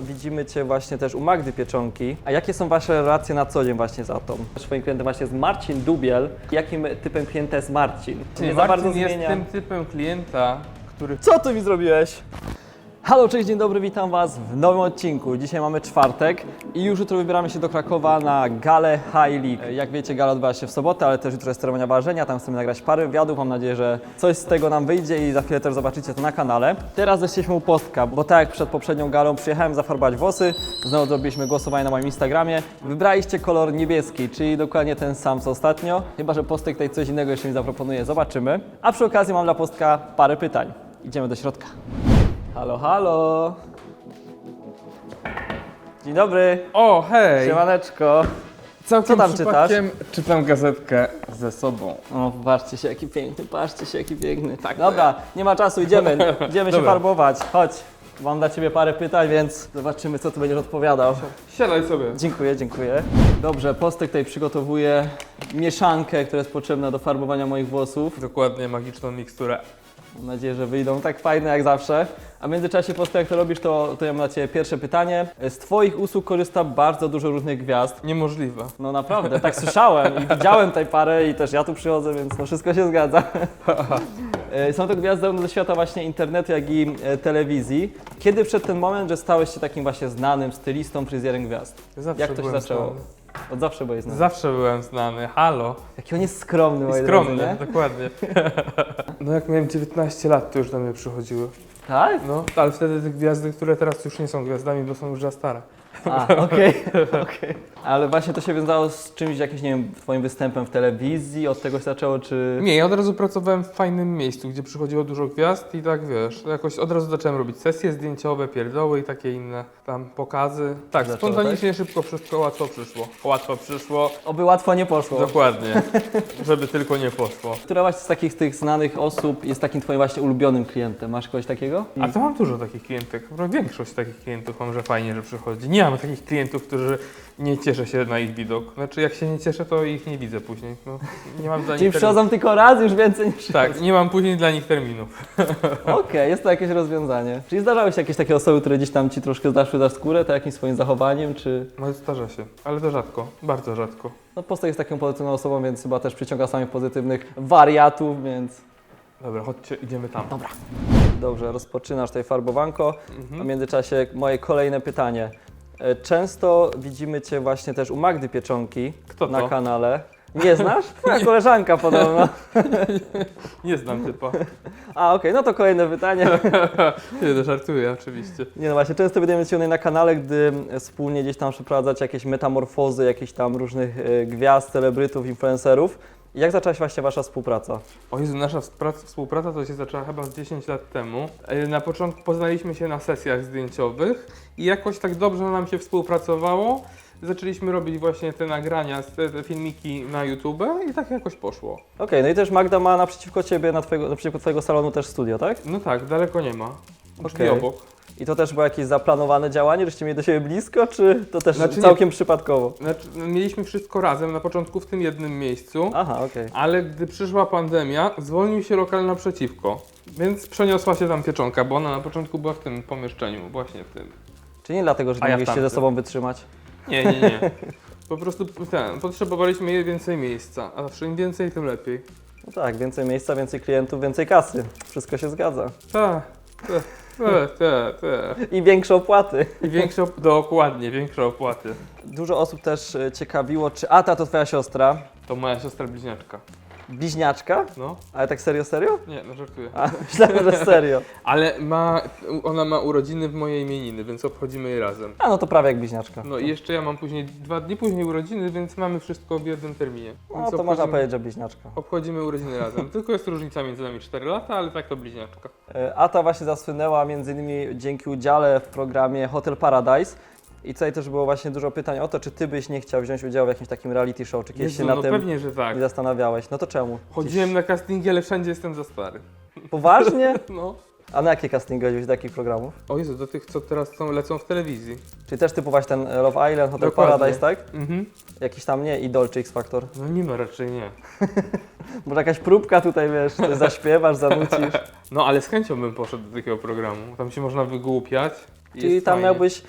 Widzimy Cię właśnie też u Magdy Pieczonki. A jakie są Wasze relacje na co dzień właśnie z Atą? Swoim klientem właśnie jest Marcin Dubiel. Jakim typem klienta jest Marcin? Nie za bardzo Marcin jest zmienia. tym typem klienta, który Co ty mi zrobiłeś? Halo, cześć, dzień dobry, witam Was w nowym odcinku. Dzisiaj mamy czwartek i już jutro wybieramy się do Krakowa na galę High League. Jak wiecie, gala odbywa się w sobotę, ale też jutro jest ceremonia ważenia, tam chcemy nagrać parę wywiadów. Mam nadzieję, że coś z tego nam wyjdzie i za chwilę też zobaczycie to na kanale. Teraz jesteśmy u Postka, bo tak jak przed poprzednią galą przyjechałem zafarbować włosy, znowu zrobiliśmy głosowanie na moim Instagramie. Wybraliście kolor niebieski, czyli dokładnie ten sam co ostatnio, chyba że Postek tutaj coś innego jeszcze mi zaproponuje, zobaczymy. A przy okazji mam dla Postka parę pytań. Idziemy do środka. Halo, halo. Dzień dobry. O, hej! Siemaneczko. Całkiem Co tam przypadkiem czytam gazetkę ze sobą. O, patrzcie się jaki piękny, patrzcie się jaki piękny. Tak, Dobra, nie ma czasu, idziemy. Idziemy się Dobra. farbować. Chodź. Mam dla Ciebie parę pytań, więc zobaczymy, co tu będziesz odpowiadał. Siadaj sobie. Dziękuję, dziękuję. Dobrze, Postek tutaj przygotowuje mieszankę, która jest potrzebna do farbowania moich włosów. Dokładnie, magiczną miksturę. Mam nadzieję, że wyjdą tak fajne jak zawsze. A w międzyczasie, Postek, jak to robisz, to, to ja mam dla Ciebie pierwsze pytanie. Z Twoich usług korzysta bardzo dużo różnych gwiazd. Niemożliwe. No naprawdę, tak słyszałem i widziałem tutaj parę i też ja tu przychodzę, więc no wszystko się zgadza. E, Są to gwiazdy zarówno ze świata właśnie internetu, jak i e, telewizji. Kiedy wszedł ten moment, że stałeś się takim właśnie znanym stylistą, fryzjerem gwiazd? Zawsze Jak to się byłem zaczęło? Znany. Od zawsze byłeś znany. Zawsze byłem znany. Halo. Jaki on jest skromny, I moi skromny, drodzy, nie? dokładnie. no jak miałem 19 lat, to już do mnie przychodziły. Tak? No, ale wtedy te gwiazdy, które teraz już nie są gwiazdami, bo są już za stare. A, okej, okej. Ale właśnie to się wiązało z czymś, jakimś, nie wiem, twoim występem w telewizji, od tego się zaczęło, czy... Nie, ja od razu pracowałem w fajnym miejscu, gdzie przychodziło dużo gwiazd i tak wiesz, jakoś od razu zacząłem robić sesje zdjęciowe, pierdoły i takie inne tam pokazy. Tak, Zaczęło, spontanicznie, szybko, wszystko łatwo przyszło. Łatwo przyszło, Oby łatwo nie poszło. dokładnie, żeby tylko nie poszło. Która właśnie z takich tych znanych osób jest takim twoim właśnie ulubionym klientem? Masz kogoś takiego? A to mam dużo takich klientek, no, większość takich klientów mam, że fajnie, że przychodzi. Nie mam takich klientów, którzy nie cieszę się na ich widok. Znaczy jak się nie cieszę, to ich nie widzę później. No, nie mam dla Czyli nich termin- przychodzą tylko raz, już więcej nie przychodzą. Tak, nie mam później dla nich terminów. Okej, jest to jakieś rozwiązanie. Czyli zdarzały się jakieś takie osoby, które gdzieś tam ci troszkę zaszły za skórę, to jakimś swoim zachowaniem, czy... No zdarza się, ale to rzadko, bardzo rzadko. No Postek jest taką pozytywną osobą, więc chyba też przyciąga samych pozytywnych wariatów, więc... Dobra, chodźcie, idziemy tam. Dobra. Dobrze, rozpoczynasz tutaj farbowanko. A Mhm. w międzyczasie moje kolejne pytanie. E, Często widzimy Cię właśnie też u Magdy Pieczonki Kto na to? kanale. Nie znasz? Twoja koleżanka podobno. Nie znam typa. A, okej, no to kolejne pytanie. Nie, to żartuję oczywiście. Nie no właśnie, często widujemy Cię na kanale, gdy wspólnie gdzieś tam przeprowadzać jakieś metamorfozy jakichś tam różnych e, gwiazd, celebrytów, influencerów. Jak zaczęła się właśnie Wasza współpraca? O Jezu, nasza współpraca, współpraca to się zaczęła chyba z 10 lat temu. E, Na początku poznaliśmy się na sesjach zdjęciowych i jakoś tak dobrze nam się współpracowało. Zaczęliśmy robić właśnie te nagrania, te, te filmiki na YouTube i tak jakoś poszło. Okej, no i też Magda ma naprzeciwko Ciebie, na twojego, naprzeciwko Twojego salonu też studio, tak? No tak, daleko nie ma. Drzwi Okej. obok. I to też było jakieś zaplanowane działanie, żeście mieli do siebie blisko, czy to też Znaczy nie- całkiem przypadkowo? Znaczy, no, mieliśmy wszystko razem na początku w tym jednym miejscu. Aha, okej. Ale gdy przyszła pandemia, zwolnił się lokal naprzeciwko. Więc przeniosła się tam pieczonka, bo ona na początku była w tym pomieszczeniu, właśnie w tym. Czy nie dlatego, że A nie ja mogliście ze tamtym. sobą wytrzymać? Nie, nie, nie. Po prostu ten, potrzebowaliśmy więcej miejsca, a zawsze im więcej, tym lepiej. No tak, więcej miejsca, więcej klientów, więcej kasy. Wszystko się zgadza. Tak, tak, tak, tak. I większe opłaty. I większe, op- dokładnie, większe opłaty. Dużo osób też e, ciekawiło, czy Ata to Twoja siostra, To moja siostra bliźniaczka. Bliźniaczka? No, Ale tak serio, serio? nie, no żartuję. A, myślałem, że serio. Ale ma, ona ma urodziny w mojej imieniny, więc obchodzimy je razem. A, no to prawie jak bliźniaczka. No i jeszcze ja mam później, dwa dni później urodziny, więc mamy wszystko w jednym terminie. No Więc to można obchodzimy- powiedzieć, że bliźniaczka. Obchodzimy urodziny razem. Tylko jest różnica między nami 4 lata, ale tak to bliźniaczka. E, Ata właśnie zasłynęła między innymi dzięki udziale w programie Hotel Paradise. I tutaj też było właśnie dużo pytań o to, czy ty byś nie chciał wziąć udziału w jakimś takim reality show, czy kiedyś Jezu, się na no tym pewnie, że tak. nie zastanawiałeś. No to czemu? Chodziłem na castingi, ale wszędzie jestem za stary. Poważnie? No. A na jakie castingi chodziłeś do takich programów? O Jezu, do tych, co teraz są, lecą w telewizji. Czyli też typować ten Love Island, Hotel Dokładnie. Paradise, tak? Mhm. Jakiś tam nie, Idol czy X Factor. No nie ma, raczej nie. Może jakaś próbka tutaj, wiesz, coś zaśpiewasz, zanucisz. No ale z chęcią bym poszedł do takiego programu. Tam się można wygłupiać. i Czyli jest tam fajnie. miałbyś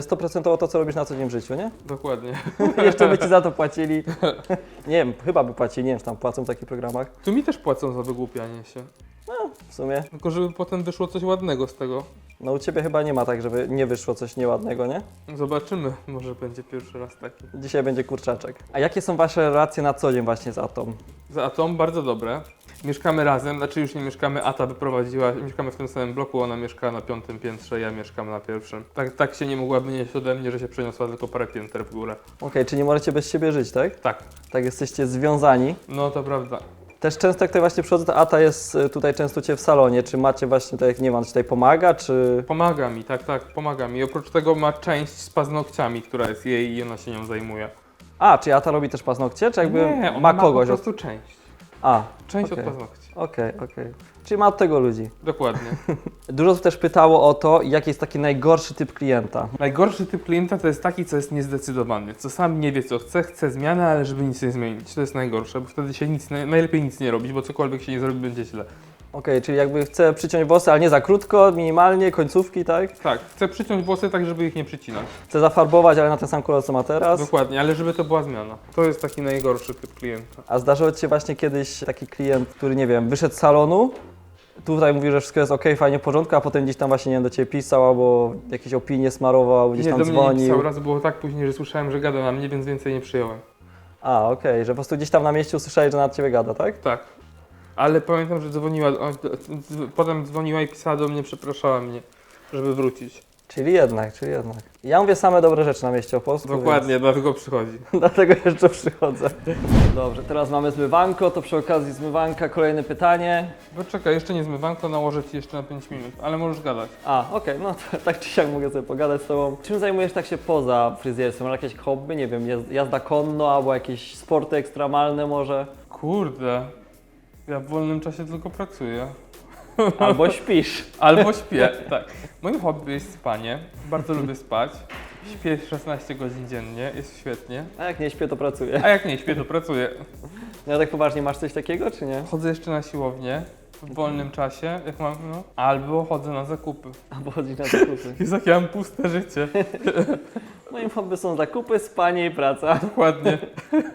100% to, co robisz na co dzień w życiu, nie? Dokładnie. Jeszcze by ci za to płacili. Nie wiem, chyba by płacili, nie wiem, czy tam płacą w takich programach. Tu mi też płacą za wygłupianie się. W sumie. Tylko żeby potem wyszło coś ładnego z tego. No u ciebie chyba nie ma tak, żeby nie wyszło coś nieładnego, nie? Zobaczymy, może będzie pierwszy raz taki. Dzisiaj będzie kurczaczek. A jakie są wasze relacje na co dzień właśnie z Atom? Za Atom bardzo dobre. Mieszkamy razem, znaczy już nie mieszkamy, Ata wyprowadziła, mieszkamy w tym samym bloku, ona mieszka na piątym piętrze, ja mieszkam na pierwszym. Tak, tak się nie mogła wynieść ode mnie, że się przeniosła tylko parę pięter w górę. Okej, czyli nie możecie bez siebie żyć, tak? Tak, Tak jesteście związani. no to prawda. Też często jak tutaj właśnie przychodzę, to Ata jest y, tutaj często Ciebie w salonie. Czy macie właśnie, tak jak nie wiem, czy tutaj pomaga, czy... Pomaga mi, tak, tak, pomaga mi. Oprócz tego ma część z paznokciami, która jest jej i ona się nią zajmuje. A, czy Ata robi też paznokcie, czy jakby nie, ma kogoś? po prostu część. A, Część Okej. od paznokci. okej, okej. Czyli ma od tego ludzi. Dokładnie. Dużo osób też pytało o to, jaki jest taki najgorszy typ klienta. Najgorszy typ klienta to jest taki, co jest niezdecydowany, co sam nie wie co chce, chce zmianę, ale żeby nic nie zmienić. To jest najgorsze, bo wtedy się nic, najlepiej nic nie robić, bo cokolwiek się nie zrobi, będzie źle. Okej, czyli jakby chce przyciąć włosy, ale nie za krótko, minimalnie, końcówki, tak? Tak, chcę przyciąć włosy tak, żeby ich nie przycinać. Chce zafarbować, ale na ten sam kolor, co ma teraz. Dokładnie, ale żeby to była zmiana. To jest taki najgorszy typ klienta. A zdarzyło Ci się właśnie kiedyś taki klient, który, nie wiem, wyszedł z salonu, tutaj mówi, że wszystko jest ok, fajnie, w porządku, a potem gdzieś tam właśnie, nie wiem, do Ciebie pisał, albo jakieś opinie smarował, gdzieś nie, tam do mnie nie dzwonił. pisał, raz było tak później, że słyszałem, że gada na mnie, więc więcej nie przyjąłem. A, okej, że po prostu gdzieś tam na mieście usłyszeli, że nad Ciebie gada, tak? Tak. Ale pamiętam, że dzwoniła, o, potem dzwoniła i pisała do mnie, przepraszała mnie, żeby wrócić. Czyli jednak, czyli jednak. Ja mówię same dobre rzeczy na mieście Opolsku, Dokładnie, dlatego przychodzi. Więc dlatego jeszcze przychodzę. Dobrze, teraz mamy zmywanko, to przy okazji zmywanka kolejne pytanie. Poczekaj, jeszcze nie zmywanko, nałożę Ci jeszcze na 5 minut, ale możesz gadać. A, okej, no to, tak czy siak mogę sobie pogadać z Tobą. Czym zajmujesz tak się poza fryzjerstwem? Masz jakieś hobby, nie wiem, jaz- jazda konno albo jakieś sporty ekstremalne może? Kurde, ja w wolnym czasie tylko pracuję. Albo śpisz. Albo śpię, tak. Moim hobby jest spanie, bardzo lubię spać. Śpię 16 godzin dziennie, jest świetnie. A jak nie śpię, to pracuję. A jak nie śpię, to pracuję. No tak poważnie, masz coś takiego, czy nie? Chodzę jeszcze na siłownię w wolnym czasie, jak mam, no. Albo chodzę na zakupy. Albo chodzić na zakupy. Jest jak ja mam puste życie. Moim hobby są zakupy, spanie i praca. Dokładnie.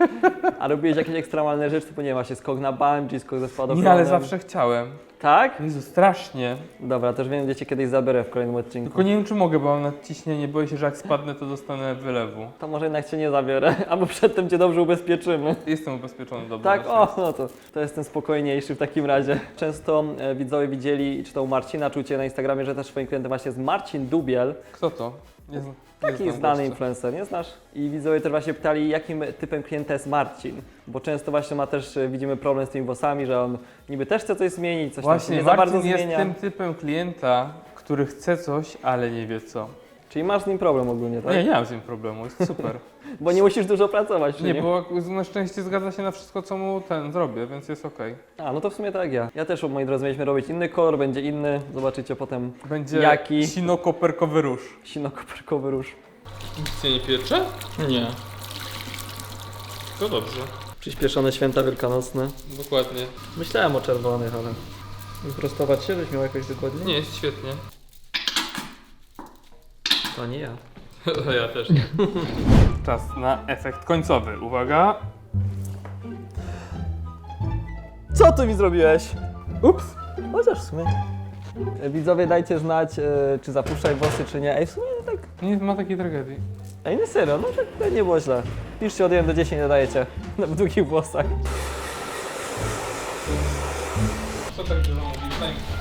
A robiłeś jakieś ekstremalne rzeczy, typu nie wiem, właśnie skok na bungee, skok ze spadochronem? Nie, ale zawsze chciałem. Tak? Jezu, strasznie. Dobra, też wiem, gdzie Cię kiedyś zabiorę w kolejnym odcinku. Tylko nie wiem, czy mogę, bo mam nadciśnienie. Boję się, że jak spadnę, to dostanę wylewu. To może jednak Cię nie zabiorę, albo przedtem Cię dobrze ubezpieczymy. Jestem ubezpieczony dobrze. Tak, na o, szczęście. no to, to jestem spokojniejszy w takim razie. Często e, widzowie widzieli, czy to u Marcina, czy u Ciebie na Instagramie, że też swoim klientem właśnie jest Marcin Dubiel, Kto to? Nie, znam- nie taki znam znany gościa. influencer, nie znasz? I widzowie też właśnie pytali, jakim typem klienta jest Marcin, bo często właśnie ma też, e, widzimy problem z tymi włosami, że on niby też chce coś zmienić, coś tam się Właśnie, nie za bardzo Marcin jest zmienia. tym typem klienta, który chce coś, ale nie wie co. Czyli masz z nim problem ogólnie, tak? Nie, nie mam z tym problemu, jest super. Bo nie musisz dużo pracować przy nie, nim. bo na szczęście zgadza się na wszystko, co mu ten zrobię, więc jest okej. A, no to w sumie tak jak ja. Ja też, moi drodzy, mieliśmy robić inny kolor, będzie inny, zobaczycie potem Będzie Jaki? sino-koperkowy róż. sino-koperkowy róż. Nic cię nie piecze? Nie. To dobrze. Przyspieszone święta wielkanocne. Dokładnie. Myślałem o czerwonych, ale wyprostować się, żeś miał jakoś wygodnie? Nie, jest świetnie. To nie ja. ja też nie. Czas na efekt końcowy. Uwaga. Co ty mi zrobiłeś? Ups. Chociaż w sumie. E, Widzowie dajcie znać, e, czy zapuszczaj włosy, czy nie. Ej, w sumie tak. Nie ma takiej tragedii. Ej, nie serio, no tak nie było źle. Piszcie od 1 do 10 dodajecie w długich włosach. Co tak dużo mówisz?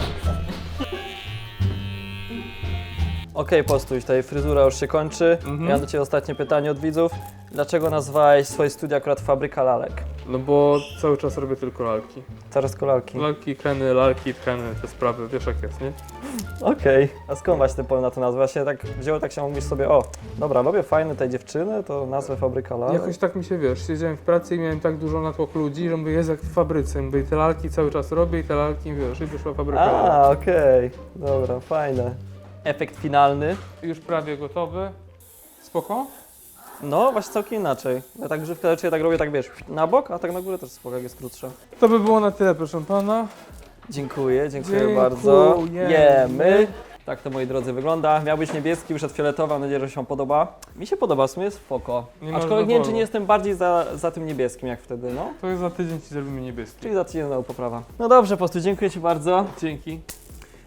Okej, postuj, tutaj fryzura już się kończy. Mhm. Ja mam do Ciebie ostatnie pytanie od widzów. Dlaczego nazwałeś swoje studio akurat Fabryka Lalek? No bo cały czas robię tylko lalki. Teraz kolalki. Lalki, kreny, lalki, tkany, te sprawy, wiesz jak jest, nie? Okej. A skąd właśnie ten pomysł na tę nazwę? Właśnie tak wziął, tak się mówisz sobie, o, dobra, robię fajne tej dziewczyny, to nazwę Fabryka Lalek. Jakoś tak mi się, wiesz, siedziałem w pracy i miałem tak dużo natłok ludzi, że mówię, jest jak w fabryce. Mówię, te lalki cały czas robię i te lalki, wiesz, i wyszła fabryka lalek. A, okej. Dobra, fajne. Efekt finalny. Już prawie gotowy. Spoko? No, właśnie całkiem inaczej. Ja tak grzywkę ja tak robię, tak wiesz, na bok, a tak na górę też spoko, jak jest krótsza. To by było na tyle, proszę pana. Dziękuję, dziękuję Dziękujemy. bardzo. Jemy. Tak to moi drodzy wygląda. Miał być niebieski, wyszedł fioletowy, mam nadzieję, że się podoba. Mi się podoba, w sumie jest spoko. Nie ma Aczkolwiek nie wiem, czy wyboru. nie jestem bardziej za, za tym niebieskim jak wtedy, no. To jest za tydzień ci zrobimy niebieski. Czyli za tydzień znowu poprawa. No dobrze, po prostu dziękuję Ci bardzo. Dzięki.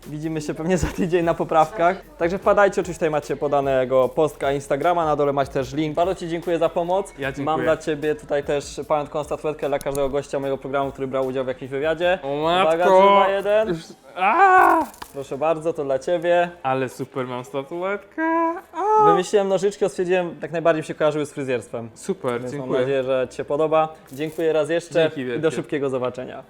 Widzimy się pewnie za tydzień na poprawkach. Także wpadajcie, oczywiście tutaj macie podanego postka Instagrama, na dole macie też link. Bardzo Ci dziękuję za pomoc. Ja dziękuję. Mam dla Ciebie tutaj też pamiątkową statuetkę dla każdego gościa mojego programu, który brał udział w jakimś wywiadzie. O Uwaga, matko! jeden. Już... A! Proszę bardzo, to dla Ciebie. Ale super mam statuetkę. A! Wymyśliłem nożyczki, stwierdziłem, jak najbardziej mi się kojarzyły z fryzjerstwem. Super, Więc mam dziękuję. nadzieję, że Ci się podoba. Dziękuję raz jeszcze Dzięki i do szybkiego zobaczenia.